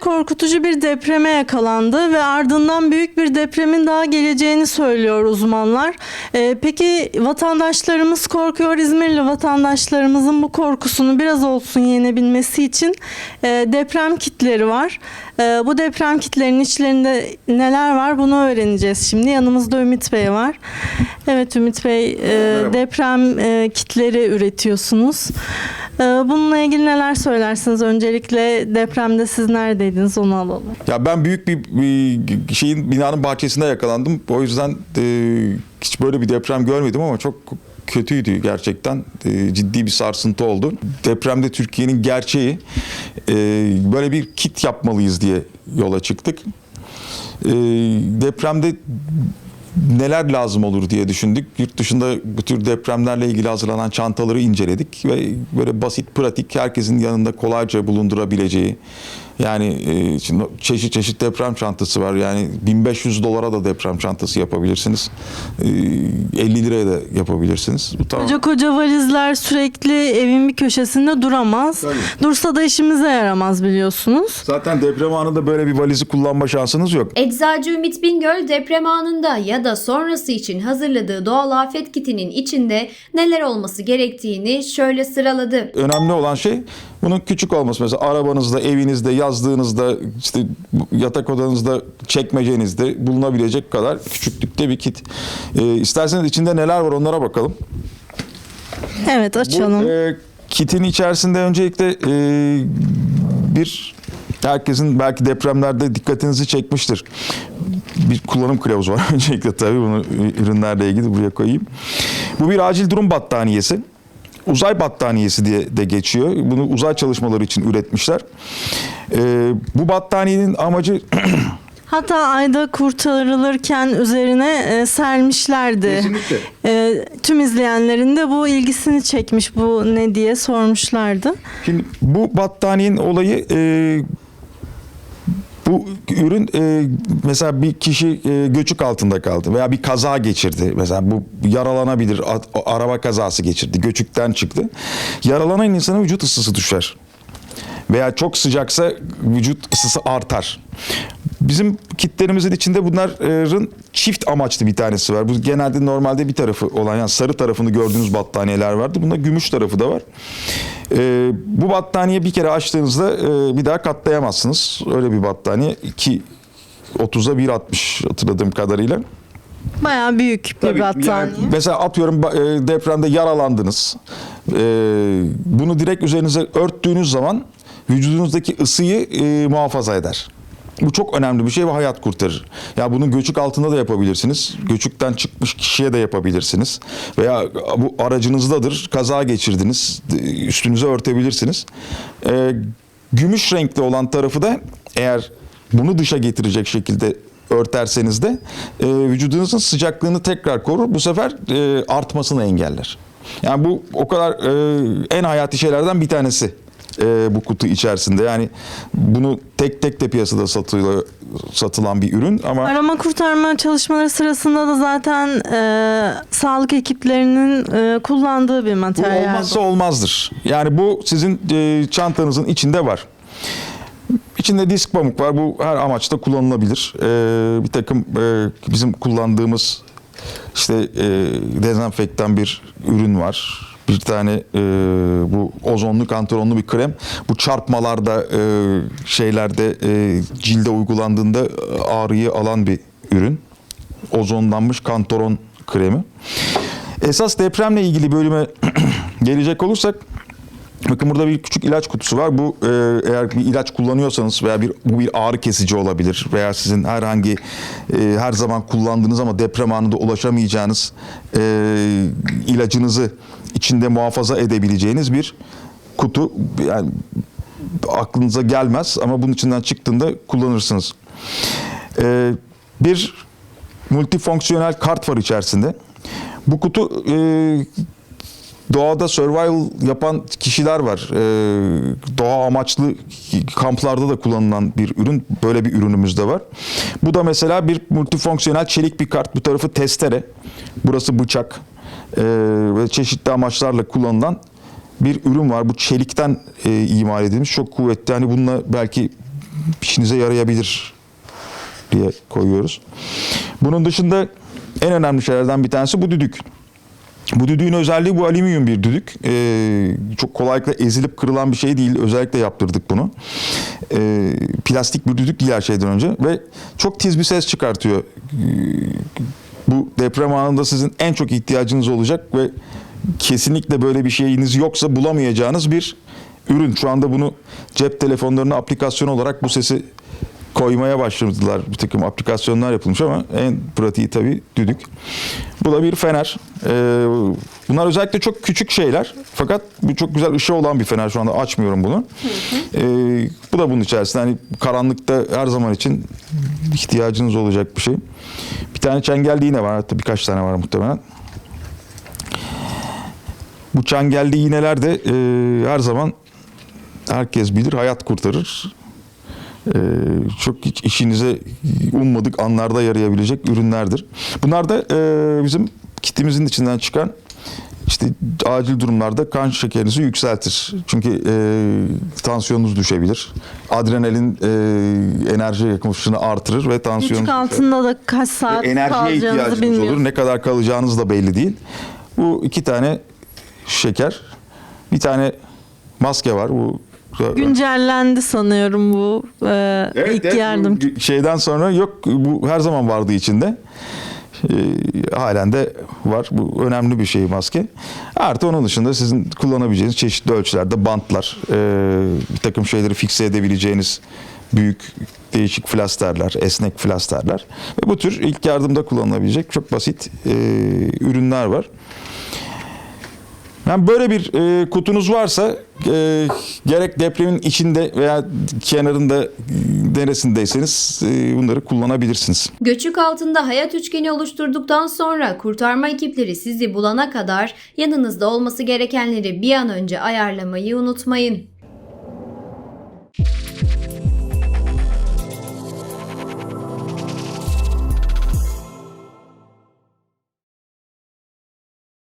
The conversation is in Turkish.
korkutucu bir depreme yakalandı ve ardından büyük bir depremin daha geleceğini söylüyor uzmanlar. Ee, peki vatandaşlarımız korkuyor. İzmirli vatandaşlarımızın bu korkusunu biraz olsun yenebilmesi için e, deprem kitleri var. E, bu deprem kitlerinin içlerinde neler var bunu öğreneceğiz şimdi. Yanımızda Ümit Bey var. Evet Ümit Bey e, deprem e, kitleri üretiyorsunuz. E, bununla ilgili neler söylersiniz? Öncelikle depremde siz neredeydiniz onu alalım. Ya ben büyük bir, bir şeyin binanın bahçesinde yakalandım. O yüzden e, hiç böyle bir deprem görmedim ama çok kötüydü gerçekten. E, ciddi bir sarsıntı oldu. Depremde Türkiye'nin gerçeği e, böyle bir kit yapmalıyız diye yola çıktık. E, depremde neler lazım olur diye düşündük. Yurt dışında bu tür depremlerle ilgili hazırlanan çantaları inceledik ve böyle basit, pratik, herkesin yanında kolayca bulundurabileceği yani e, şimdi çeşit çeşit deprem çantası var. Yani 1500 dolara da deprem çantası yapabilirsiniz. E, 50 liraya da yapabilirsiniz. Bu tamam. Koca koca valizler sürekli evin bir köşesinde duramaz. Tabii. Dursa da işimize yaramaz biliyorsunuz. Zaten deprem anında böyle bir valizi kullanma şansınız yok. Eczacı Ümit Bingöl deprem anında ya da sonrası için hazırladığı doğal afet kitinin içinde neler olması gerektiğini şöyle sıraladı. Önemli olan şey bunun küçük olması. Mesela arabanızda, evinizde, yazdığınızda, işte yatak odanızda, çekmecenizde bulunabilecek kadar küçüklükte bir kit. Ee, isterseniz içinde neler var onlara bakalım. Evet açalım. Bu e, kitin içerisinde öncelikle e, bir herkesin belki depremlerde dikkatinizi çekmiştir. Bir kullanım kılavuzu var öncelikle tabii bunu ürünlerle ilgili buraya koyayım. Bu bir acil durum battaniyesi. Uzay battaniyesi diye de geçiyor. Bunu uzay çalışmaları için üretmişler. E, bu battaniyenin amacı Hatta ayda kurtarılırken üzerine e, sermişlerdi. Kesinlikle. E, tüm izleyenlerin de bu ilgisini çekmiş. Bu ne diye sormuşlardı. Şimdi bu battaniyenin olayı e, bu ürün e, mesela bir kişi e, göçük altında kaldı veya bir kaza geçirdi. Mesela bu yaralanabilir. A- araba kazası geçirdi. Göçükten çıktı. Yaralanan insanın vücut ısısı düşer. Veya çok sıcaksa vücut ısısı artar. Bizim kitlerimizin içinde bunların çift amaçlı bir tanesi var. Bu genelde normalde bir tarafı olan yani sarı tarafını gördüğünüz battaniyeler vardı. Bunda gümüş tarafı da var. Ee, bu battaniye bir kere açtığınızda e, bir daha katlayamazsınız. Öyle bir battaniye. 2 30'a 1.60 hatırladığım kadarıyla. Bayağı büyük bir Tabii, battaniye. yani mesela atıyorum e, depremde yaralandınız. Ee, bunu direkt üzerinize örttüğünüz zaman vücudunuzdaki ısıyı e, muhafaza eder. Bu çok önemli bir şey ve hayat kurtarır. Ya bunu göçük altında da yapabilirsiniz. Göçükten çıkmış kişiye de yapabilirsiniz. Veya bu aracınızdadır. Kaza geçirdiniz. Üstünüze örtebilirsiniz. Ee, gümüş renkli olan tarafı da eğer bunu dışa getirecek şekilde örterseniz de e, vücudunuzun sıcaklığını tekrar korur. Bu sefer e, artmasını engeller. Yani bu o kadar e, en hayati şeylerden bir tanesi e, bu kutu içerisinde. Yani bunu tek tek de piyasada satılıyor, satılan bir ürün ama Arama kurtarma çalışmaları sırasında da zaten e, sağlık ekiplerinin e, kullandığı bir bu materyal. olmazsa olmazdır. Yani bu sizin e, çantanızın içinde var. İçinde disk pamuk var. Bu her amaçta kullanılabilir. Ee, bir takım e, bizim kullandığımız işte e, dezenfektan bir ürün var. Bir tane e, bu ozonlu kantaronlu bir krem. Bu çarpmalarda e, şeylerde e, cilde uygulandığında e, ağrıyı alan bir ürün. Ozonlanmış kantaron kremi. Esas depremle ilgili bölüme gelecek olursak Bakın burada bir küçük ilaç kutusu var. Bu e, eğer bir ilaç kullanıyorsanız veya bir bu bir ağrı kesici olabilir veya sizin herhangi e, her zaman kullandığınız ama deprem anında ulaşamayacağınız e, ilacınızı içinde muhafaza edebileceğiniz bir kutu. Yani aklınıza gelmez ama bunun içinden çıktığında kullanırsınız. E, bir multifonksiyonel kart var içerisinde. Bu kutu e, doğada survival yapan kişiler var. Ee, doğa amaçlı kamplarda da kullanılan bir ürün. Böyle bir ürünümüz de var. Bu da mesela bir multifonksiyonel çelik bir kart. Bu tarafı testere. Burası bıçak. Ee, ve çeşitli amaçlarla kullanılan bir ürün var. Bu çelikten e, imal edilmiş. Çok kuvvetli. Hani bununla belki işinize yarayabilir diye koyuyoruz. Bunun dışında en önemli şeylerden bir tanesi bu düdük. Bu düdüğün özelliği bu alüminyum bir düdük. Ee, çok kolaylıkla ezilip kırılan bir şey değil. Özellikle yaptırdık bunu. Ee, plastik bir düdük değil her şeyden önce. Ve çok tiz bir ses çıkartıyor. Ee, bu deprem anında sizin en çok ihtiyacınız olacak ve kesinlikle böyle bir şeyiniz yoksa bulamayacağınız bir ürün. Şu anda bunu cep telefonlarına aplikasyon olarak bu sesi koymaya başladılar. Bir takım aplikasyonlar yapılmış ama en pratiği tabii düdük. Bu da bir fener. Ee, bunlar özellikle çok küçük şeyler. Fakat bu çok güzel ışığı olan bir fener. Şu anda açmıyorum bunu. Ee, bu da bunun içerisinde. Hani karanlıkta her zaman için ihtiyacınız olacak bir şey. Bir tane çengelli iğne var. Hatta birkaç tane var muhtemelen. Bu çengelli iğneler de e, her zaman herkes bilir hayat kurtarır. Ee, çok hiç işinize ummadık anlarda yarayabilecek ürünlerdir. Bunlar da e, bizim kitimizin içinden çıkan işte acil durumlarda kan şekerinizi yükseltir. Çünkü e, tansiyonunuz düşebilir. Adrenalin e, enerji yakmışını artırır ve tansiyonunuz Küçük altında da kaç saat enerjiye kalacağınızı ihtiyacınız bilmiyorsunuz. olur. Ne kadar kalacağınız da belli değil. Bu iki tane şeker, bir tane maske var. Bu Güncellendi sanıyorum bu e, Evet, ilk evet, yardım. şeyden sonra yok bu her zaman vardı içinde. Ee, halen de var. Bu önemli bir şey maske. Artı onun dışında sizin kullanabileceğiniz çeşitli ölçülerde bantlar, e, bir takım şeyleri fikse edebileceğiniz büyük değişik flasterler, esnek flasterler ve bu tür ilk yardımda kullanılabilecek çok basit e, ürünler var. Yani böyle bir e, kutunuz varsa e, gerek depremin içinde veya kenarında e, neresindeyseniz e, bunları kullanabilirsiniz. Göçük altında hayat üçgeni oluşturduktan sonra kurtarma ekipleri sizi bulana kadar yanınızda olması gerekenleri bir an önce ayarlamayı unutmayın.